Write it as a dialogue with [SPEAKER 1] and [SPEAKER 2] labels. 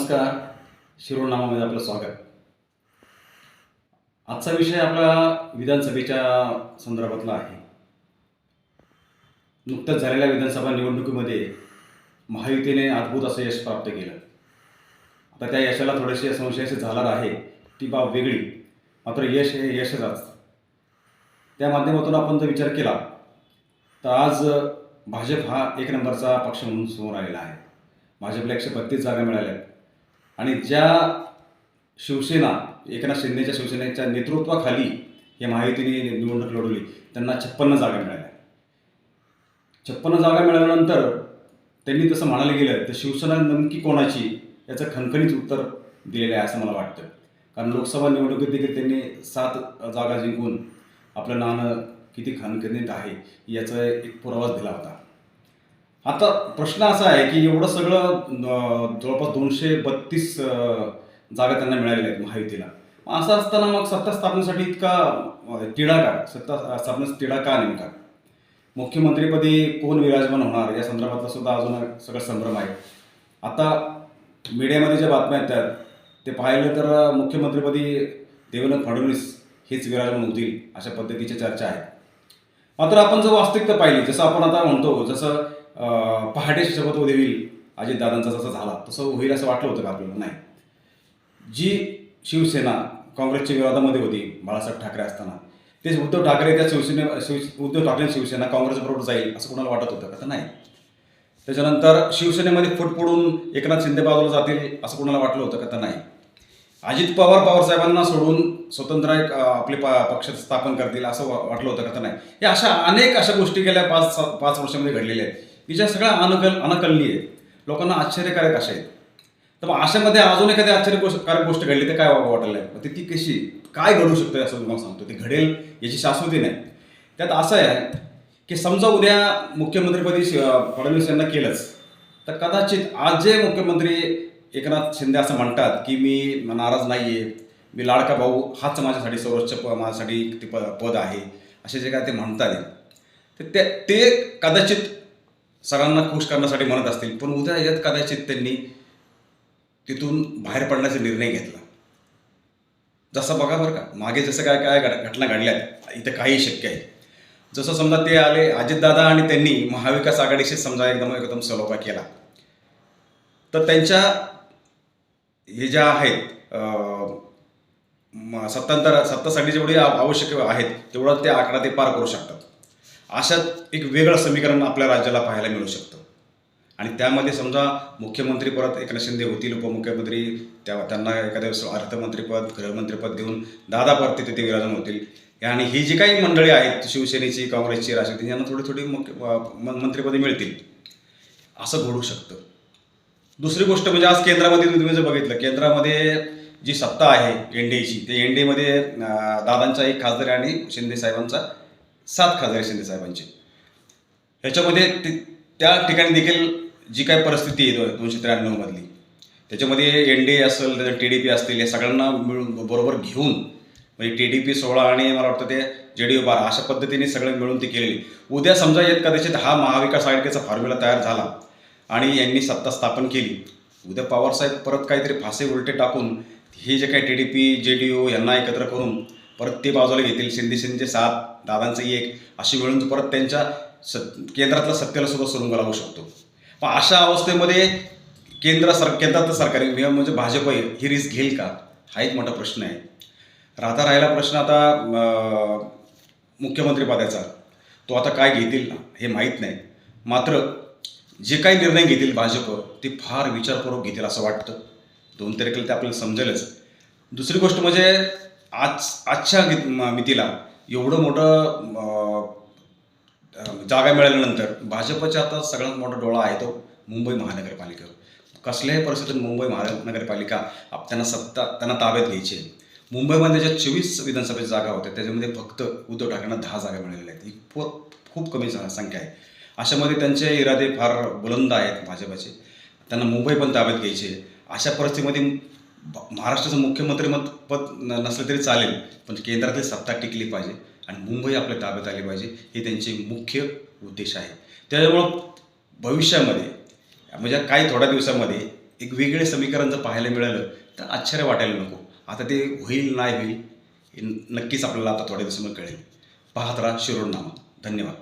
[SPEAKER 1] नमस्कार. शिरोनामामध्ये आपलं स्वागत. आजचा विषय आपला विधानसभेच्या संदर्भातला आहे. नुकत्याच झालेल्या विधानसभा निवडणुकीमध्ये महायुतीने अद्भुत असं यश प्राप्त केलं. आता त्या यशाला थोडेसे संशयाचे झाला आहे ती बाब वेगळी. मात्र यश हे यशच. असतं त्या माध्यमातून आपण जर विचार केला तर आज भाजप हा एक नंबरचा पक्ष म्हणून समोर आलेला आहे. भाजपला एकशे बत्तीस जागा मिळाल्या आणि ज्या शिवसेना एकनाथ शिंदेच्या शिवसेनेच्या नेतृत्वाखाली हे महायुतीने निवडणूक लढवली त्यांना छप्पन्न जागा मिळाल्या. छप्पन्न जागा मिळाल्यानंतर त्यांनी तसं म्हणायला गेलं तर शिवसेना नेमकी कोणाची याचं खणखणीत उत्तर दिलेलं आहे असं मला वाटतं. कारण लोकसभा निवडणुकीत देखील त्यांनी सात जागा जिंकून आपलं नाणं किती खणखणीत आहे याचा एक पुरावाच दिला होता. आता प्रश्न असा आहे की एवढं सगळं जवळपास दोनशे बत्तीस जागा त्यांना मिळालेल्या आहेत महायुतीला. असं असताना मग सत्ता स्थापनेसाठी इतका तिढा का? सत्ता स्थापनेचा तिढा का नेमका? मुख्यमंत्रीपदी कोण विराजमान होणार? या संदर्भातला सुद्धा अजून सगळं संभ्रम आहे. आता मीडियामध्ये ज्या बातम्या येतात ते पाहिलं तर मुख्यमंत्रीपदी देवेंद्र फडणवीस हेच विराजमान होतील अशा पद्धतीच्या चर्चा आहेत. मात्र आपण जर वास्तविकता पाहिली जसं आपण आता म्हणतो जसं पहाटे शपथ शपथविधी होईल अजितदादांचा जसं झाला. तसं होईल असं वाटलं होतं का आपल्याला? नाही. जी शिवसेना काँग्रेसच्या विरोधामध्ये होती बाळासाहेब ठाकरे असताना तेच उद्धव ठाकरे त्या शिवसेने शिव उद्धव ठाकरे शिवसेना काँग्रेसबरोबर जाईल असं कोणाला वाटत होतं का? तर नाही. त्याच्यानंतर शिवसेनेमध्ये फूट पडून एकनाथ शिंदे बाजूला जातील असं कोणाला वाटलं होतं का? तर नाही. अजित पवार पवारसाहेबांना सोडून स्वतंत्र एक आपले प पक्ष स्थापन करतील असं वाटलं होतं का? तर नाही. हे अशा अनेक अशा गोष्टी गेल्या पाच पाच वर्षामध्ये घडलेल्या आहेत. की ज्या सगळ्या अनकल अनकलनीय आहेत लोकांना आश्चर्यकारक अशा आहेत. तर मग अशामध्ये अजून एखादी आश्चर्यकारक गोष्ट घडली तर काय वाटायला मग ती ती कशी? काय घडू शकते असं तुम्हाला सांगतो. ती घडेल याची शाश्वती नाही. त्यात असं आहे की समजा उद्या मुख्यमंत्रीपदी फडणवीस यांना केलंच. तर कदाचित आज जे मुख्यमंत्री एकनाथ शिंदे असं म्हणतात की मी नाराज नाही आहे मी लाडका भाऊ हाच माझ्यासाठी सर्वोच्च प माझ्यासाठी ते प पद आहे. असे जे काय ते म्हणतात. तर ते ते कदाचित सगळ्यांना खुश करण्यासाठी म्हणत असतील पण उद्या यात कदाचित त्यांनी तिथून बाहेर पडण्याचा निर्णय घेतला. जसं बघा बरं का मागे जसं काय काय घट- घटना घडल्यात इथं काही शक्य आहे. जसं समजा ते आले अजितदादा आणि त्यांनी महाविकास आघाडीशी समजा एकदम एकदम सलोखा केला. तर त्यांच्या हे ज्या आहेत सत्तांतर सत्तासाठी जेवढी आवश्यक आहेत तेवढं ते आकडा ते पार करू शकतात. अशात एक वेगळं समीकरण आपल्या राज्याला पाहायला मिळू शकतं. आणि त्यामध्ये समजा मुख्यमंत्री परत एकनाथ शिंदे होतील उपमुख्यमंत्री त्या त्यांना एखाद्या वेळेस अर्थमंत्रीपद गृहमंत्रीपद देऊन दादा परत तिथे ते विराजमान होतील. आणि ही जी काही मंडळी आहेत शिवसेनेची काँग्रेसची राष्ट्रवादी यांना थोडी थोडी मुख्य मंत्रीपदे मंत्रिपदे मिळतील. असं घडू शकतं. दुसरी गोष्ट म्हणजे आज केंद्रामध्ये तुम्ही जर बघितलं केंद्रामध्ये जी सत्ता आहे एन डी एची ते एन डी एमध्ये दादांचा एक खासदार आणि शिंदे साहेबांचा सात खासदार शिंदे साहेबांचे. ह्याच्यामध्ये ते- त्या ठिकाणी देखील जी काय परिस्थिती आहे दो- दोनशे त्र्याण्णवमधली त्याच्यामध्ये एन डी ए असेल त्याच्यात टी डी पी असतील या सगळ्यांना मिळून बरोबर घेऊन म्हणजे टी डी पी सोळा आणि मला वाटतं ते जे डी बारा अशा पद्धतीने सगळं मिळून ती केलेली. उद्या समजा येत कदाचित हा महाविकास आघाडीचा फॉर्म्युला तयार झाला आणि यांनी सत्ता स्थापन केली उद्या पवारसाहेब परत काहीतरी फासे उलटे टाकून हे जे काही T D P J D O यांना एकत्र करून परत ते बाजूला घेतील. शिंदे सात दादांचं एक. अशी मिळून परत त्यांच्या स केंद्रातल्या सत्तेला सुद्धा सुरुंग लावू शकतो. पण अशा अवस्थेमध्ये केंद्र सर केंद्रातलं सरकार म्हणजे भाजप आहे. ही रिस्क घेईल का? हा एक मोठा प्रश्न आहे. राहता राहिला प्रश्न आता मुख्यमंत्रीपदाचा तो आता काय घेतील हे माहीत नाही. मात्र जे काही निर्णय घेतील भाजप ते फार विचारपूर्वक घेतील असं वाटतं. दोन तारखेला ते आपल्याला समजेलच. दुसरी गोष्ट म्हणजे आज आजच्या गीत- मितीला एवढं मोठं जागा मिळाल्यानंतर भाजपचा आता सगळ्यात मोठा डोळा आहे तो मुंबई महानगरपालिकेवर. कसल्याही परिस्थितीत मुंबई महानगरपालिका आप त्यांना सत्ता त्यांना ताब्यात घ्यायची आहे. मुंबईमध्ये ज्या चोवीस विधानसभेच्या जागा होत्या त्याच्यामध्ये फक्त उद्धव ठाकरेंना दहा जागा मिळालेल्या आहेत. ही खूप खूप कमी संख्या आहे. अशामध्ये त्यांचे इरादे फार बुलंद आहेत भाजपाचे. त्यांना मुंबई पण ताब्यात घ्यायची आहे. अशा परिस्थितीमध्ये महाराष्ट्राचं मुख्यमंत्री मत पद न- नसलं तरी चालेल पण केंद्रातली सत्ता टिकली पाहिजे आणि मुंबई आपल्या ताब्यात आली पाहिजे हे त्यांचे मुख्य उद्देश आहे. त्याच्यामुळं भविष्यामध्ये म्हणजे काही थोड्या दिवसामध्ये एक वेगळे समीकरण जर पाहायला मिळालं तर आश्चर्य वाटायला नको. आता ते होईल नाही होईल नक्कीच आपल्याला आता थोड्या दिवसामध्ये कळेल. पाहत राहा शिरोडनामा धन्यवाद.